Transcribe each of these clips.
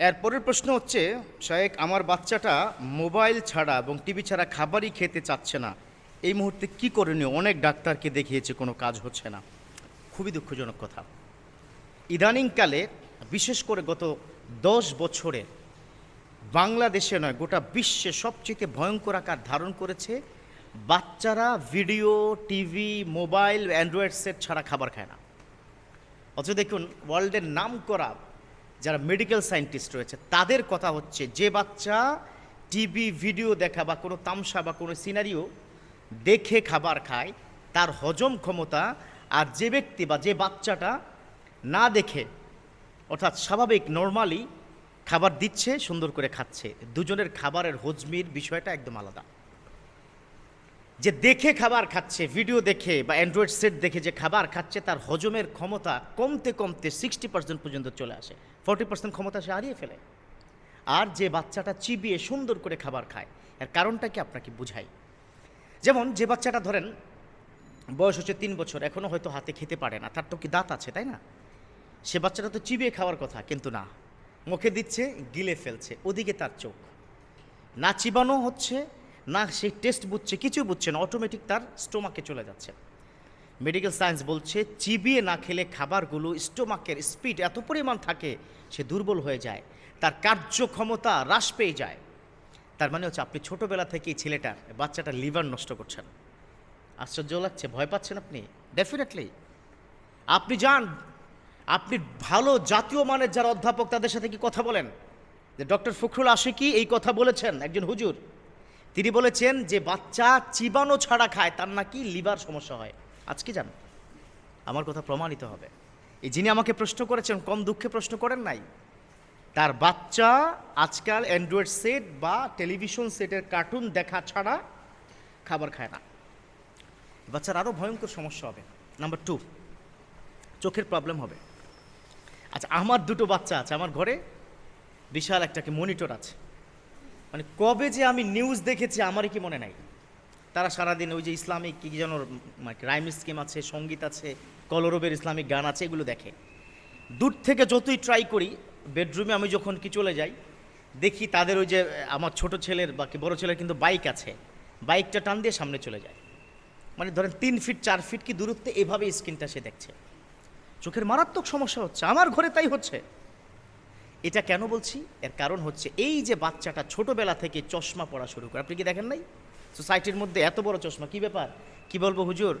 এরপরের প্রশ্ন হচ্ছে, শায়েক, আমার বাচ্চাটা মোবাইল ছাড়া এবং টিভি ছাড়া খাবারই খেতে চাচ্ছে না। এই মুহূর্তে কি করণীয়? অনেক ডাক্তারকে দেখিয়েছে, কোনো কাজ হচ্ছে না। খুবই দুঃখজনক কথা। ইদানিংকালে, বিশেষ করে গত দশ বছরে, বাংলাদেশে নয়, গোটা বিশ্বে সবচেয়ে ভয়ঙ্কর আকার ধারণ করেছে, বাচ্চারা video, TV, mobile, android set ছাড়া খাবার খায় না। অথচ দেখুন, ওয়ার্ল্ডের নাম করা যারা মেডিকেল সায়েন্টিস্ট রয়েছে, তাদের কথা হচ্ছে যে বাচ্চা টিভি ভিডিও দেখা বা কোনো তামসা বা কোনো সিনারিও দেখে খাবার খায়, তার হজম ক্ষমতা আর যে ব্যক্তি বা যে বাচ্চাটা না দেখে, অর্থাৎ স্বাভাবিক নর্মালি খাবার দিচ্ছে, সুন্দর করে খাচ্ছে, দুজনের খাবারের হজমির বিষয়টা একদম আলাদা। যে দেখে খাবার খাচ্ছে ভিডিও দেখে বা অ্যান্ড্রয়েড সেট দেখে যে খাবার খাচ্ছে, তার হজমের ক্ষমতা কমতে কমতে সিক্সটি পার্সেন্ট পর্যন্ত চলে আসে। ফর্টি পার্সেন্ট ক্ষমতা সে হারিয়ে ফেলে। আর যে বাচ্চাটা চিবিয়ে সুন্দর করে খাবার খায়, এর কারণটা কি আপনাকে বুঝাই? যেমন যে বাচ্চাটা ধরেন, বয়স হচ্ছে তিন বছর এখনও হয়তো হাতে খেতে পারে না, তার তো কি দাঁত আছে, তাই না? সে বাচ্চাটা তো চিবিয়ে খাওয়ার কথা, কিন্তু না। মুখে দিচ্ছে, গিলে ফেলছে, ওদিকে তার চোখ। না চিবানো হচ্ছে, না সে টেস্ট বুঝছে, কিছু বুঝছে না, অটোমেটিক তার স্টোমাকে চলে যাচ্ছে। মেডিকেল সায়েন্স বলছে, চিবিয়ে না খেলে খাবারগুলো স্টোমাকের স্পিড এত পরিমাণ থাকে, সে দুর্বল হয়ে যায়। তার কার্যক্ষমতা হ্রাস পেয়ে যায়। তার মানে হচ্ছে, আপনি ছোটোবেলা থেকেই ছেলেটার বাচ্চাটার লিভার নষ্ট করছেন। আশ্চর্য লাগছে, ভয় পাচ্ছেন আপনি? ডেফিনেটলি আপনি যান। আপনি ভালো জাতীয় মানের যারা অধ্যাপক, তাদের সাথে কি কথা বলেন? যে ডক্টর ফখরুল আশিকি এই কথা বলেছেন, একজন হুজুর। তিনি বলেছেন যে, বাচ্চা চিবানো ছাড়া খায়, তার নাকি লিভার সমস্যা হয়। আজকে যান আমার কথা প্রমাণিত হবে। এই যিনি আমাকে প্রশ্ন করেছেন, কম দুঃখে প্রশ্ন করেন নাই, তার বাচ্চা আজকাল অ্যান্ড্রয়েড সেট বা টেলিভিশন সেটের কার্টুন দেখা ছাড়া খাবার খায় না। বাচ্চার আরও ভয়ঙ্কর সমস্যা হবে। নাম্বার টু চোখের প্রবলেম হবে। আচ্ছা আমার দুটো বাচ্চা আছে, আমার ঘরে বিশাল একটা মনিটর আছে। মানে কবে যে আমি নিউজ দেখেছি, আমারই কি মনে নাই? তারা সারাদিন ওই যে ইসলামিক কী যেন মানে রাইম স্কিম আছে, সংগীত আছে, কলরবের ইসলামিক গান আছে, এগুলো দেখে। দূর থেকে যতই ট্রাই করি বেডরুমে আমি যখন কি চলে যাই, দেখি তাদের ওই যে, আমার ছোট ছেলের বা বড় ছেলের কিন্তু বাইক আছে। বাইকটা টান দিয়ে সামনে চলে যায়। মানে ধরেন তিন ফিট চার ফিট কি দূরত্বে এভাবে স্ক্রিনটা সে দেখছে। চোখের মারাত্মক সমস্যা হচ্ছে, আমার ঘরে তাই হচ্ছে। এটা কেন বলছি? এর কারণ হচ্ছে এই যে বাচ্চাটা ছোটবেলা থেকে চশমা পড়া শুরু করে, আপনি কি দেখেন নাই? সোসাইটির মধ্যে এত বড় চশমা, কি ব্যাপার? কি বলব হুজুর?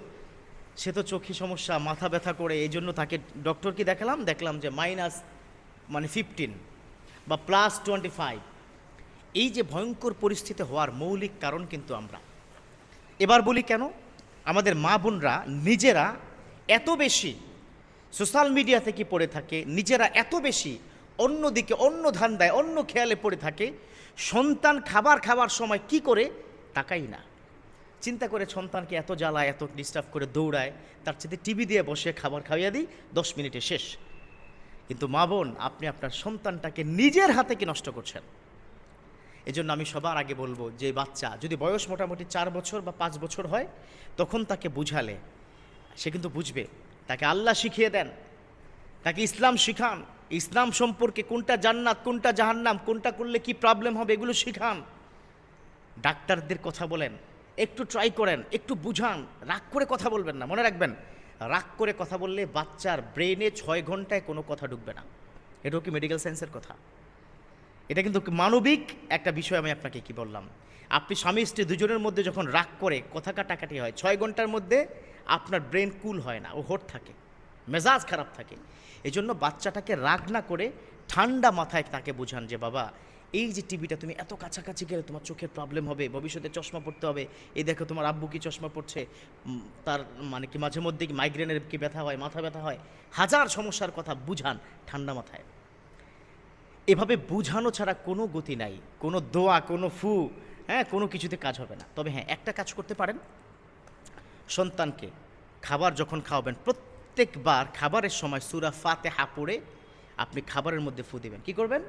সে তো চোখে সমস্যা, মাথা ব্যথা করে এই জন্য তাকে ডক্টরকে দেখালাম, দেখলাম যে মাইনাস মানে ফিফটিন বা প্লাস টোয়েন্টি ফাইভ এই যে ভয়ঙ্কর পরিস্থিতি হওয়ার মৌলিক কারণ কিন্তু আমরা। এবার বলি কেন? আমাদের মা বোনরা, নিজেরা এত বেশি সোশ্যাল মিডিয়া থেকে পড়ে থাকে, নিজেরা এত বেশি অন্যদিকে অন্য ধান্দায়, অন্য খেয়ালে পড়ে থাকে, সন্তান খাবার খাবার সময় কি করে? তাকাই না। চিন্তা করে সন্তানকে এত জ্বালায়, এত ডিস্টার্ব করে দৌড়ায়, তার সাথে টিভি দিয়ে বসে খাবার খাইয়ে দিই, দশ মিনিটে শেষ। কিন্তু মা বোন, আপনি আপনার সন্তানটাকে নিজের হাতে কি নষ্ট করছেন? এজন্য আমি সবার আগে বলব, যে বাচ্চা যদি বয়স মোটামুটি চার বছর বা পাঁচ বছর হয়, তখন তাকে বুঝালে। সে কিন্তু বুঝবে। তাকে আল্লাহ শিখিয়ে দেন। তাকে ইসলাম শিখান। ইসলাম সম্পর্কে কোনটা জান্নাত, কোনটা জাহান্নাম, কোনটা করলে কি প্রবলেম হবে, এগুলো শিখান। ডাক্তারদের কথা বলেন, একটু ট্রাই করেন, একটু বুঝান, রাগ করে কথা বলবেন না, মনে রাখবেন, রাগ করে কথা বললে বাচ্চার ব্রেনে ছয় ঘন্টায় কোনো কথা ঢুকবে না। এটাও কি মেডিকেল সায়েন্সের কথা? এটা কিন্তু মানবিক একটা বিষয় আমি আপনাকে কি বললাম। আপনি স্বামী স্ত্রী দুজনের মধ্যে যখন রাগ করে, কথা কাটাকাটি হয়, ছয় ঘণ্টার মধ্যে আপনার ব্রেন কুল হয় না, ও হোট থাকে, মেজাজ খারাপ থাকে। এই জন্য বাচ্চাটাকে রাগ না করে ঠান্ডা মাথায় তাকে বোঝান যে, বাবা এই যে টিভিটা, তুমি এত কাছাকাছি গেলে তোমার চোখের প্রবলেম হবে, ভবিষ্যতে চশমা পড়তে হবে। এই দেখো তোমার আব্বু কি চশমা পড়ছে তার মানে কি মাঝে মধ্যে কি মাইগ্রেনের কি ব্যথা হয়, মাথা ব্যথা হয়? হাজার সমস্যার কথা বুঝান ঠান্ডা মাথায়। এভাবে বুঝানো ছাড়া কোনো গতি নাই, কোনো দোয়া, কোনো ফু হ্যাঁ কোনো কিছুতে কাজ হবে না। তবে হ্যাঁ একটা কাজ করতে পারেন। সন্তানকে খাবার যখন খাওয়াবেন, প্রত্যেকবার খাবারের সময় সুরা ফাতেহা পড়ে আপনি খাবারের মধ্যে ফু দিবেন। কি করবেন?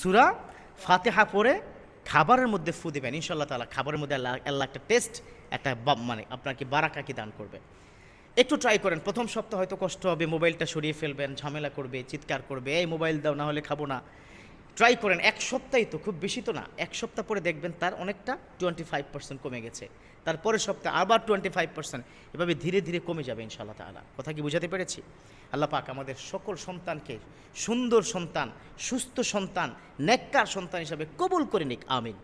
সুরা ফাতেহা পরে খাবারের মধ্যে ফু দেবেন। ইনশাল্লাহ তালা খাবারের মধ্যে আল্লাহ আল্লাহ একটা টেস্ট একটা মানে আপনাকে বারাকাকি দান করবে। একটু ট্রাই করেন। প্রথম সপ্তাহ হয়তো কষ্ট হবে, মোবাইলটা সরিয়ে ফেলবেন, ঝামেলা করবে, চিৎকার করবে, এই মোবাইল দাও, না হলে খাব না। ট্রাই করেন, এক সপ্তাহই তো খুব বেশি তো না। এক সপ্তাহ পরে দেখবেন তার অনেকটা টোয়েন্টি ফাইভ পার্সেন্ট কমে গেছে। তারপরের সপ্তাহে আবার টোয়েন্টি ফাইভ পার্সেন্ট এভাবে ধীরে ধীরে কমে যাবে ইনশাআল্লাহ তালা কথা কি বুঝাতে পেরেছি? আল্লাহ পাক আমাদের সকল সন্তানকে সুন্দর সন্তান, সুস্থ সন্তান, নেককার সন্তান হিসাবে কবুল করে নিক। আমিন।